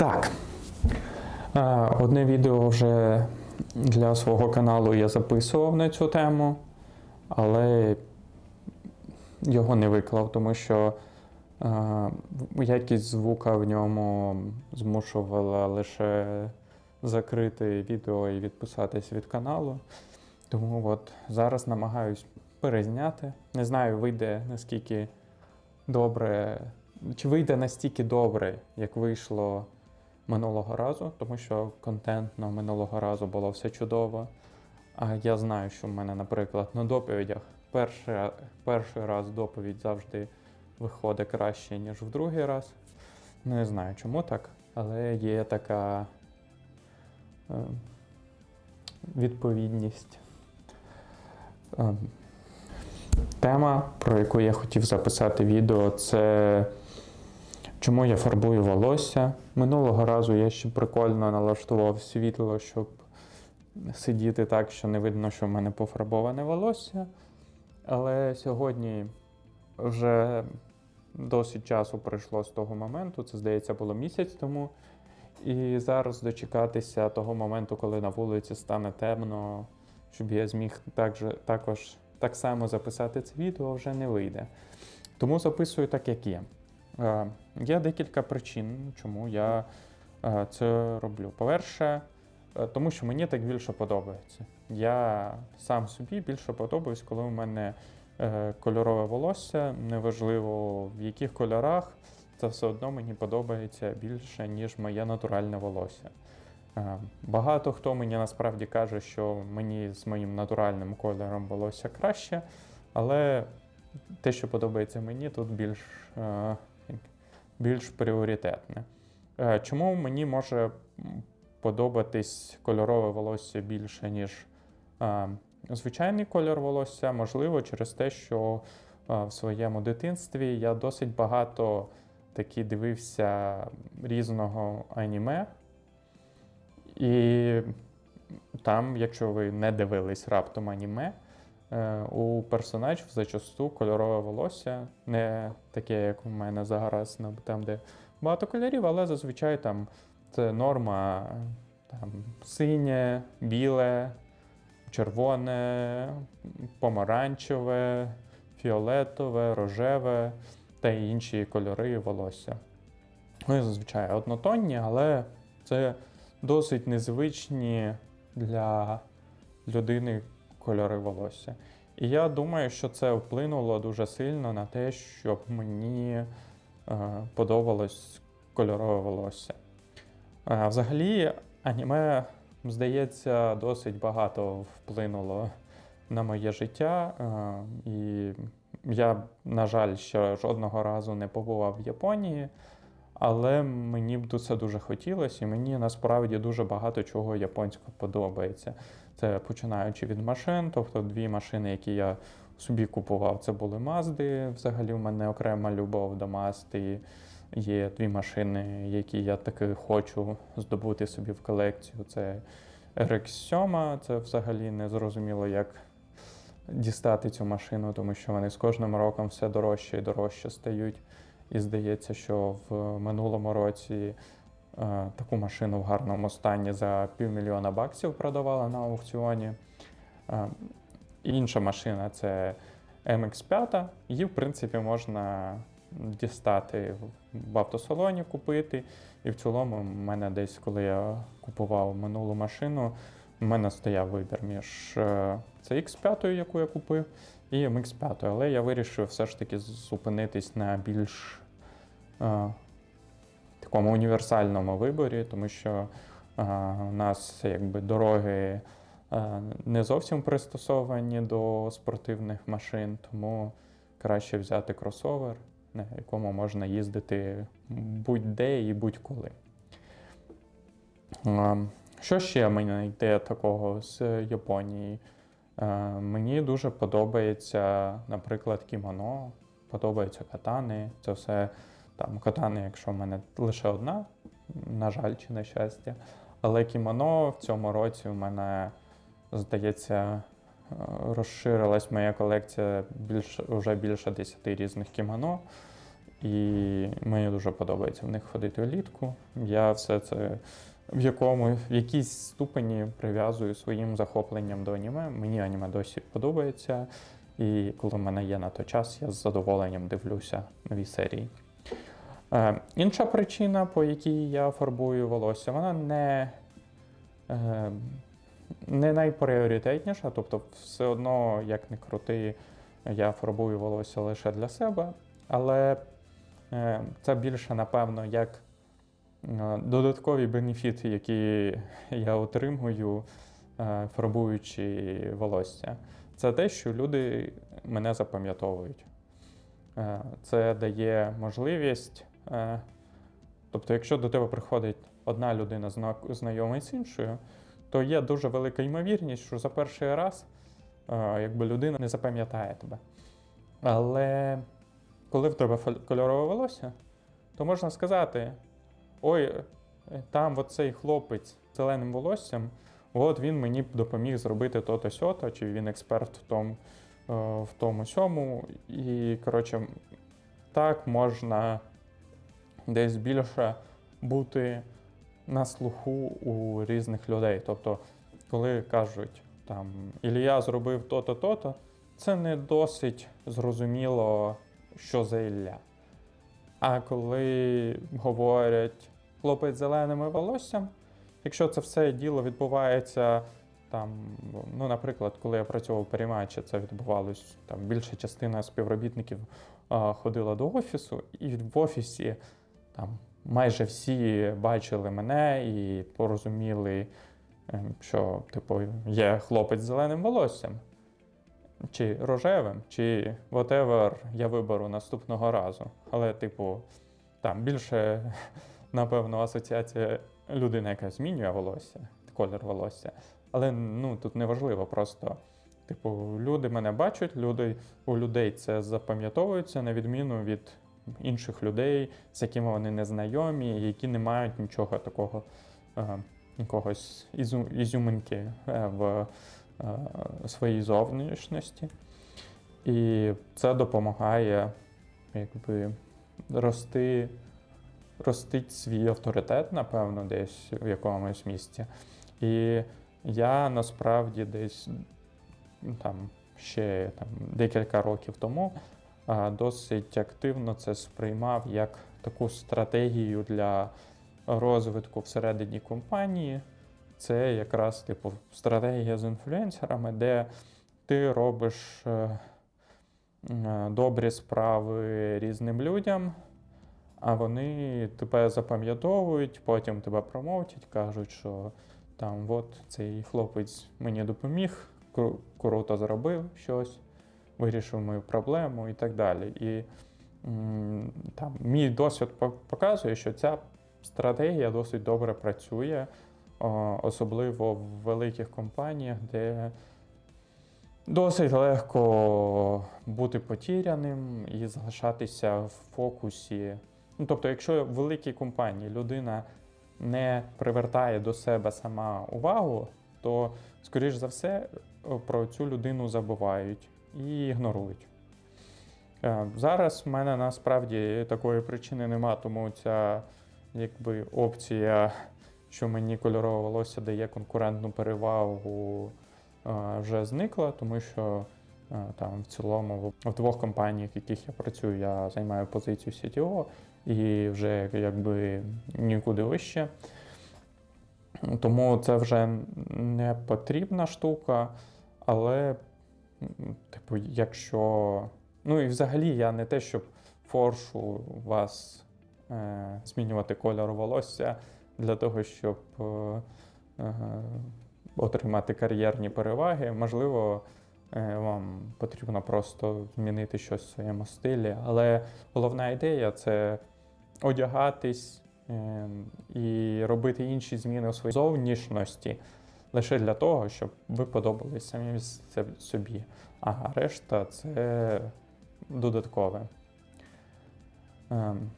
Так. Е, Одне відео вже для свого каналу я записував на цю тему, але його не виклав, тому що е, якість звука в ньому змушувала лише закрити відео і відписатись від каналу. Тому от зараз намагаюсь перезняти. Не знаю, вийде наскільки добре, чи вийде настільки добре, як вийшло минулого разу, тому що контентно минулого разу було все чудово. А я знаю, що в мене, наприклад, на доповідях перший, перший раз доповідь завжди виходить краще, ніж в другий раз. Не знаю, чому так, але є така е, відповідність. Е, Тема, про яку я хотів записати відео, це чому я фарбую волосся. Минулого разу я ще прикольно налаштував світло, щоб сидіти так, що не видно, що в мене пофарбоване волосся. Але сьогодні вже досить часу пройшло з того моменту, це здається було місяць тому. І зараз дочекатися того моменту, коли на вулиці стане темно, щоб я зміг також, також так само записати це відео, вже не вийде. Тому записую так, як є. Е, Є декілька причин, чому я е, це роблю. По-перше, е, тому що мені так більше подобається. Я сам собі більше подобаюсь, коли у мене кольорове волосся, неважливо в яких кольорах, це все одно мені подобається більше, ніж моє натуральне волосся. Багато хто мені насправді каже, що мені з моїм натуральним кольором волосся краще, але те, що подобається мені, тут більш, більш пріоритетне. Е, Чому мені може подобатись кольорове волосся більше, ніж е, звичайний кольор волосся? Можливо, через те, що е, в своєму дитинстві я досить багато таки дивився різного аніме. І там, якщо ви не дивились раптом аніме, у персонажів зачасту кольорове волосся, не таке, як у мене зараз, ну, там, де багато кольорів, але зазвичай там це норма там, синє, біле, червоне, помаранчеве, фіолетове, рожеве та інші кольори волосся. Вони зазвичай однотонні, але це досить незвичні для людини кольори волосся. І я думаю, що це вплинуло дуже сильно на те, щоб мені е, подобалось кольорове волосся. Е, взагалі, аніме, здається, досить багато вплинуло на моє життя. Е, і я, на жаль, ще жодного разу не побував в Японії. Але мені б це дуже хотілося, і мені насправді дуже багато чого японського подобається. Це починаючи від машин, тобто дві машини, які я собі купував, це були Мазди. Взагалі, в мене окрема любов до Мазди. Є дві машини, які я таки хочу здобути собі в колекцію. Це RX-7, це взагалі не зрозуміло, як дістати цю машину, тому що вони з кожним роком все дорожче і дорожче стають. І здається, що в минулому році е, таку машину в гарному стані за півмільйона баксів продавали на аукціоні. Е, інша машина це MX5. Її, в принципі, можна дістати в автосалоні, купити. І в цілому, в мене десь, коли я купував минулу машину, у мене стояв вибір між е, CX5, яку я купив, і MX5. Але я вирішив все ж таки зупинитись на більш такому універсальному виборі, тому що е, у нас якби дороги е, не зовсім пристосовані до спортивних машин, тому краще взяти кросовер, на якому можна їздити будь-де і будь-коли. Е, Що ще мені йде такого з Японії? Е, Мені дуже подобається, наприклад, кімоно, подобаються катани. Це все там катани, якщо в мене лише одна, на жаль, чи на щастя. Але кімоно в цьому році у мене, здається, е, розширилась моя колекція більш, вже більше 10 різних кімоно. і мені дуже подобається в них ходити влітку. Я все це в якому в якійсь ступені прив'язую своїм захопленням до аніме. Мені аніме досі подобається, і коли в мене є на то час, я з задоволенням дивлюся нові серії. Е, інша причина, по якій я фарбую волосся, вона не, е, не найпріоритетніша, тобто, все одно, як не крути, я фарбую волосся лише для себе, але е, це більше, напевно, як додаткові бенефіти, які я отримую, фарбуючи волосся. Це те, що люди мене запам'ятовують. Це дає можливість. Е, Тобто, якщо до тебе приходить одна людина зна- знайома з іншою, то є дуже велика ймовірність, що за перший раз е, якби людина не запам'ятає тебе. Але коли в тебе кольорове волосся, то можна сказати: ой, е, там оцей хлопець з зеленим волоссям, от він мені допоміг зробити то-то сьото, чи він експерт в тому, в тому сьому. І, коротше, так можна десь більше бути на слуху у різних людей. Тобто, коли кажуть, там Ілля зробив то-то, то-то, це не досить зрозуміло, що за Ілля. А коли говорять хлопець зеленими волоссям, якщо це все діло відбувається там, ну, наприклад, коли я працював при матчі, це відбувалось там більша частина співробітників а, ходила до офісу, і в офісі там майже всі бачили мене і порозуміли, ем, що типу, є хлопець з зеленим волоссям, чи рожевим, чи whatever я виберу наступного разу. Але, типу, там більше, напевно, асоціація людина, яка змінює волосся, колір волосся. Але ну, тут не важливо, просто, типу, люди мене бачать, люди, у людей це запам'ятовується, на відміну від інших людей, з якими вони не знайомі, які не мають нічого такого, е, якогось ізю, ізюминки е, в е, своїй зовнішності. І це допомагає якби, рости, ростить свій авторитет, напевно, десь в якомусь місці. І я насправді десь там ще там, декілька років тому досить активно це сприймав як таку стратегію для розвитку всередині компанії. Це якраз типу стратегія з інфлюенсерами, де ти робиш е, е, добрі справи різним людям, а вони тебе запам'ятовують, потім тебе промовтять, кажуть, що там от цей хлопець мені допоміг, кру- круто зробив щось, вирішив мою проблему і так далі. І там, мій досвід показує, що ця стратегія досить добре працює, особливо в великих компаніях, де досить легко бути потіряним і залишатися в фокусі. Ну, тобто, якщо в великій компанії людина не привертає до себе сама увагу, то, скоріш за все, про цю людину забувають і ігнорують. Е, Зараз в мене насправді такої причини нема, тому ця якби, опція, що мені кольорове волосся дає конкурентну перевагу, е, вже зникла, тому що е, там в цілому в- двох компаніях, в яких я працюю, я займаю позицію CTO і вже якби нікуди вище. Тому це вже не потрібна штука, але, типу, якщо. Ну і взагалі я не те, щоб форшу вас е, змінювати кольор волосся для того, щоб е, е, отримати кар'єрні переваги. Можливо, е, вам потрібно просто змінити щось в своєму стилі, але головна ідея це одягатись е, і робити інші зміни у своїй зовнішності лише для того, щоб ви подобались самі собі. А решта це додаткове. Ем,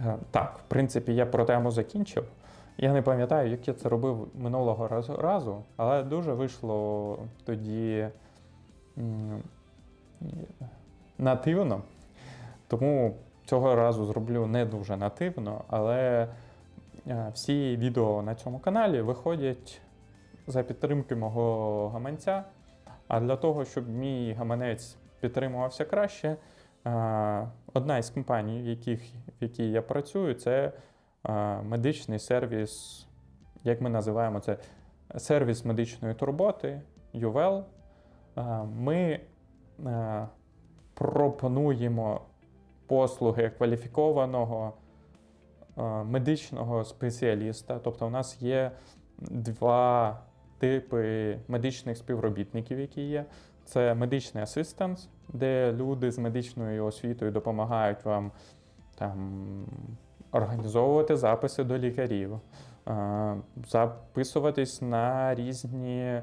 е, Так, в принципі, я про тему закінчив. Я не пам'ятаю, як я це робив минулого разу, але дуже вийшло тоді нативно. Тому цього разу зроблю не дуже нативно, але всі відео на цьому каналі виходять за підтримки мого гаманця. А для того, щоб мій гаманець підтримувався краще, е, одна із компаній, в, яких, в якій я працюю, це е, медичний сервіс, як ми називаємо це, сервіс медичної турботи. Е, Ми е, пропонуємо послуги кваліфікованого е, медичного спеціаліста. Тобто, у нас є два типи медичних співробітників, які є. Це медичний асистент, де люди з медичною освітою допомагають вам там, організовувати записи до лікарів, е, записуватись на різні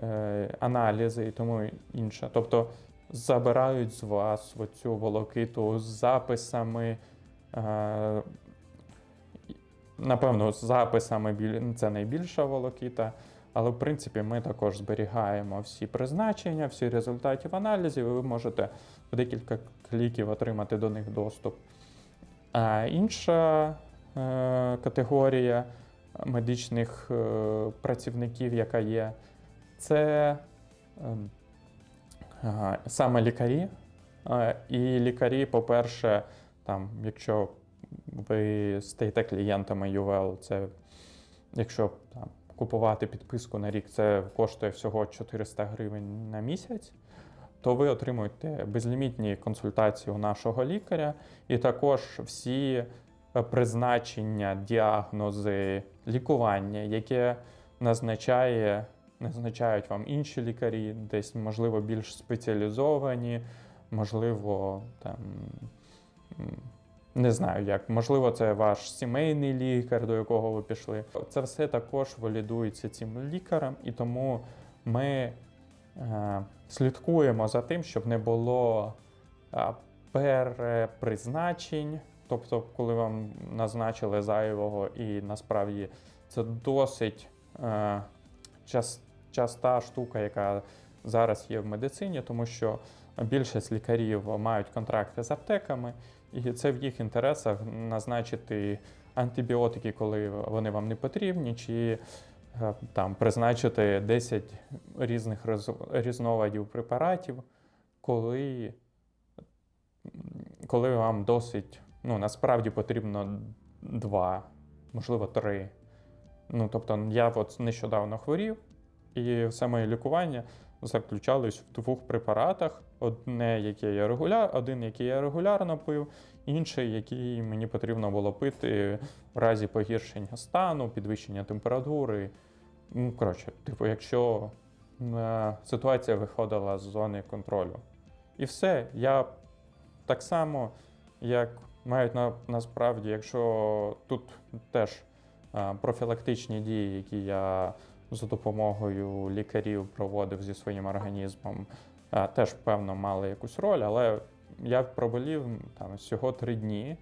е, аналізи і тому інше. Тобто забирають з вас оцю волокиту з записами. Е, Напевно, з записами біль- це найбільша волокіта, але в принципі ми також зберігаємо всі призначення, всі результатів аналізів, і ви можете в декілька кліків отримати до них доступ. А інша е, категорія медичних е, працівників, яка є, це ем, Ага, саме лікарі. Е, І лікарі, по-перше, там, якщо ви стаєте клієнтами UVL, це якщо там, купувати підписку на рік, це коштує всього 400 гривень на місяць, то ви отримуєте безлімітні консультації у нашого лікаря, і також всі е, призначення, діагнози, лікування, яке назначає назначають вам інші лікарі, десь, можливо, більш спеціалізовані, можливо, там. Не знаю як, можливо, це ваш сімейний лікар, до якого ви пішли. Це все також валідується цим лікарем, і тому ми е, слідкуємо за тим, щоб не було е, перепризначень. Тобто, коли вам назначили зайвого, і насправді це досить е, час, часта штука, яка зараз є в медицині, тому що більшість лікарів мають контракти з аптеками, і це в їх інтересах назначити антибіотики, коли вони вам не потрібні, чи е, там призначити 10 різних різновидів препаратів, коли, коли вам досить, ну насправді потрібно два, можливо, три. Ну, тобто, я от нещодавно хворів, і все моє лікування заключалось в двох препаратах: одне, яке я регуляр, один, який я регулярно пив, інший, який мені потрібно було пити в разі погіршення стану, підвищення температури. Ну, коротше, типу, якщо е, ситуація виходила з зони контролю. І все, я так само, як мають на, насправді, якщо тут теж е, профілактичні дії, які я за допомогою лікарів проводив зі своїм організмом, е, теж певно мали якусь роль, але я проболів там всього три дні,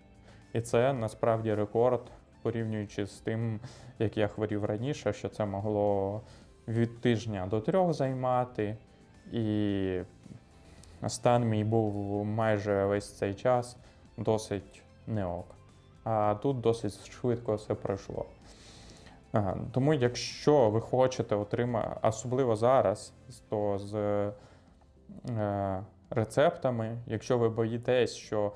і це насправді рекорд, порівнюючи з тим, як я хворів раніше, що це могло від тижня до трьох займати, і стан мій був майже весь цей час досить не ок. А тут досить швидко все пройшло. Ага, Тому, якщо ви хочете отримати, особливо зараз, то з е, рецептами, якщо ви боїтесь, що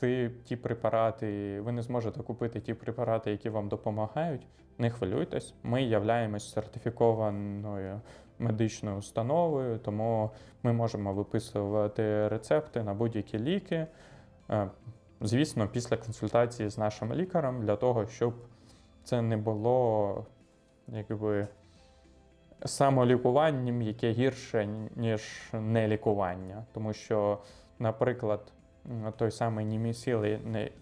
ти, ті препарати, ви не зможете купити ті препарати, які вам допомагають, не хвилюйтесь. Ми являємось сертифікованою медичною установою, тому ми можемо виписувати рецепти на будь-які ліки. Е, Звісно, після консультації з нашим лікарем для того, щоб це не було якби самолікуванням, яке гірше, ніж нелікування. Тому що, наприклад, той самий німісіл,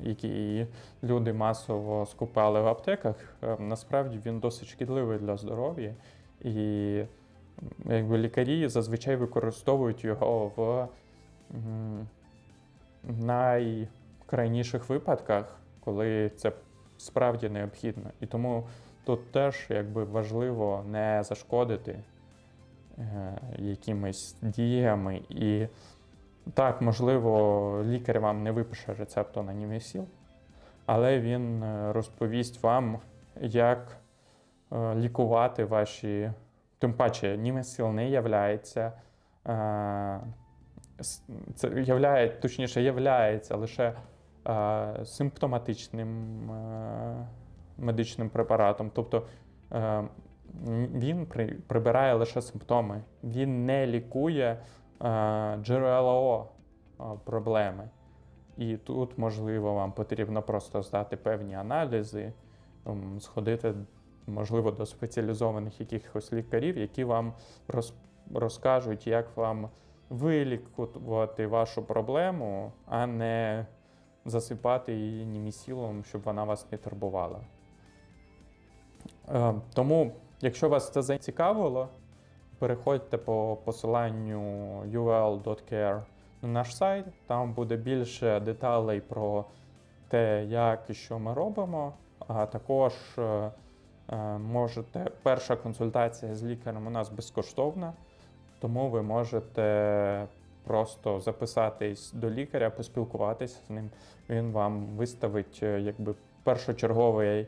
який люди масово скупали в аптеках, е, насправді він досить шкідливий для здоров'я. І якби лікарі зазвичай використовують його в найкрайніших випадках, коли це справді необхідно. І тому тут теж якби важливо не зашкодити е, якимись діями і Так, можливо, лікар вам не випише рецепту на німесіл, але він е, розповість вам, як е, лікувати ваші. Тим паче, німесіл не являється. е, Це являє, точніше, являється лише симптоматичним е, медичним препаратом. Тобто е, він прибирає лише симптоми, він не лікує е, джерело е, проблеми. І тут, можливо, вам потрібно просто здати певні аналізи, сходити, можливо, до спеціалізованих якихось лікарів, які вам роз, розкажуть, як вам вилікувати вашу проблему, а не засипати її німісілом, щоб вона вас не турбувала. Е, Тому, якщо вас це зацікавило, переходьте по посиланню ul.care на наш сайт. Там буде більше деталей про те, як і що ми робимо. А також е, е, можете, перша консультація з лікарем у нас безкоштовна, тому ви можете просто записатись до лікаря, поспілкуватися з ним. Він вам виставить е, якби першочерговий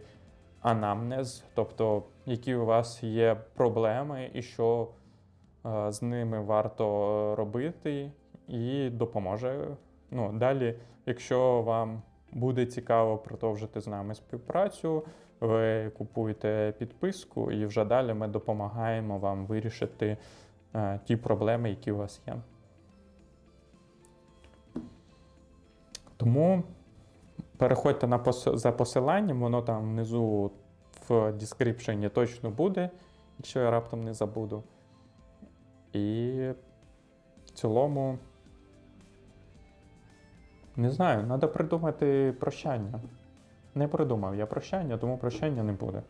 анамнез, тобто які у вас є проблеми і що е, з ними варто робити, і допоможе. Ну, далі, якщо вам буде цікаво продовжити з нами співпрацю, ви купуєте підписку, і вже далі ми допомагаємо вам вирішити е, ті проблеми, які у вас є. Тому переходьте на пос- за посиланням, воно там внизу в дескріпшені точно буде, якщо я раптом не забуду. І в цілому. Не знаю, треба придумати прощання. Не придумав я прощання, тому прощання не буде.